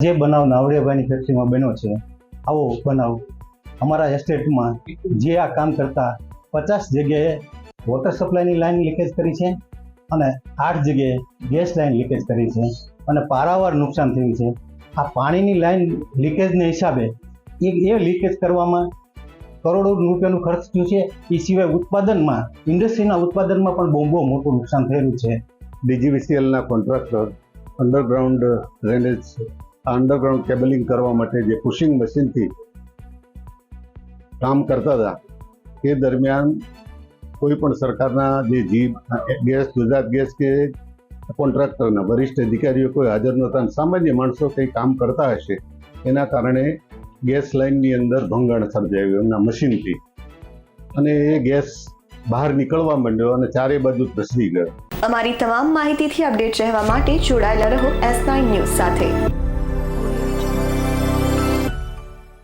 જે બનાવ નાવડિયાભાઈની ફેક્ટરીમાં બન્યો છે, આવો બનાવ અમારા એસ્ટેટમાં જે આ કામ કરતા પચાસ જગ્યાએ વોટર સપ્લાયની લાઈન લીકેજ કરી છે અને આઠ જગ્યાએ ગેસ લાઈન લીકેજ કરી છે અને પારાવાર નુકસાન થયું છે. આ પાણીની લાઈન લીકેજને હિસાબે એ એ લીકેજ કરવામાં કરોડો રૂપિયાનું ખર્ચ થયું છે. એ સિવાય ઉત્પાદનમાં ઇન્ડસ્ટ્રીના ઉત્પાદનમાં પણ બહુ બહુ મોટું નુકસાન થયેલું છે. ડીજીવીસીએલના contractor underground drainage underground cabling કરવા માટે જે પુશિંગ મશીનથી કામ કરતા હતા તે દરમિયાન કોઈ પણ સરકારના જે જીપ ગેસ, ગુજરાત ગેસ કે કોન્ટ્રાક્ટરના વરિષ્ઠ અધિકારીઓ કોઈ હાજર નહોતા સામાન્ય માણસો કંઈ કામ કરતા હશે, એના કારણે ગેસ લાઇનની અંદર ભંગાણ સર્જાયું એમના મશીનથી અને એ ગેસ બહાર નીકળવા માંડ્યો અને ચારે બાજુ પ્રસરી ગયો. અમારી તમામ માહિતીથી અપડેટ રહેવા માટે જોડાયેલા રહો એસ નાઇન ન્યૂઝ સાથે.